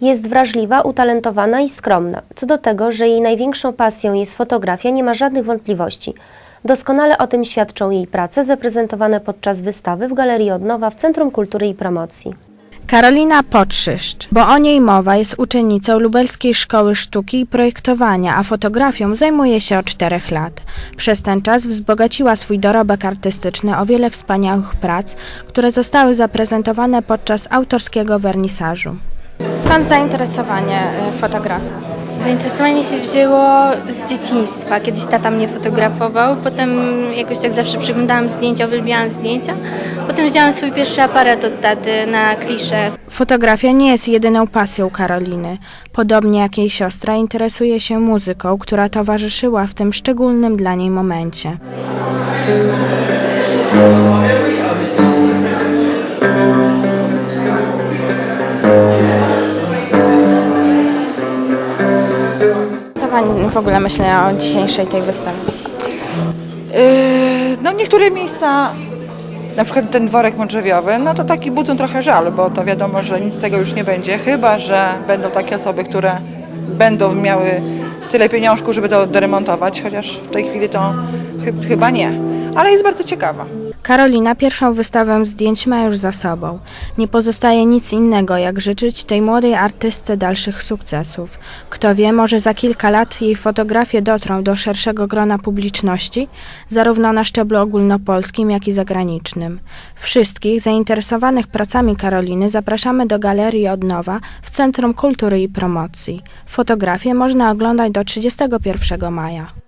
Jest wrażliwa, utalentowana i skromna. Co do tego, że jej największą pasją jest fotografia, nie ma żadnych wątpliwości. Doskonale o tym świadczą jej prace zaprezentowane podczas wystawy w Galerii Odnowa w Centrum Kultury i Promocji. Karolina Podszyszcz, bo o niej mowa, jest uczennicą Lubelskiej Szkoły Sztuki i Projektowania, a fotografią zajmuje się od czterech lat. Przez ten czas wzbogaciła swój dorobek artystyczny o wiele wspaniałych prac, które zostały zaprezentowane podczas autorskiego wernisażu. Skąd zainteresowanie e, fotografią? Zainteresowanie się wzięło z dzieciństwa. Kiedyś tata mnie fotografował, potem jakoś tak zawsze przeglądałam zdjęcia, uwielbiałam zdjęcia. Potem wzięłam swój pierwszy aparat od taty na kliszę. Fotografia nie jest jedyną pasją Karoliny. Podobnie jak jej siostra interesuje się muzyką, która towarzyszyła w tym szczególnym dla niej momencie. Pani w ogóle myśli o dzisiejszej tej wystawie? Yy, No niektóre miejsca, na przykład ten worek modrzewiowy, no to taki budzą trochę żal, bo to wiadomo, że nic z tego już nie będzie, chyba że będą takie osoby, które będą miały tyle pieniążków, żeby to doremontować, chociaż w tej chwili to chy- chyba nie. Ale jest bardzo ciekawa. Karolina pierwszą wystawę zdjęć ma już za sobą. Nie pozostaje nic innego, jak życzyć tej młodej artystce dalszych sukcesów. Kto wie, może za kilka lat jej fotografie dotrą do szerszego grona publiczności, zarówno na szczeblu ogólnopolskim, jak i zagranicznym. Wszystkich zainteresowanych pracami Karoliny zapraszamy do Galerii Odnowa w Centrum Kultury i Promocji. Fotografię można oglądać do 31 maja.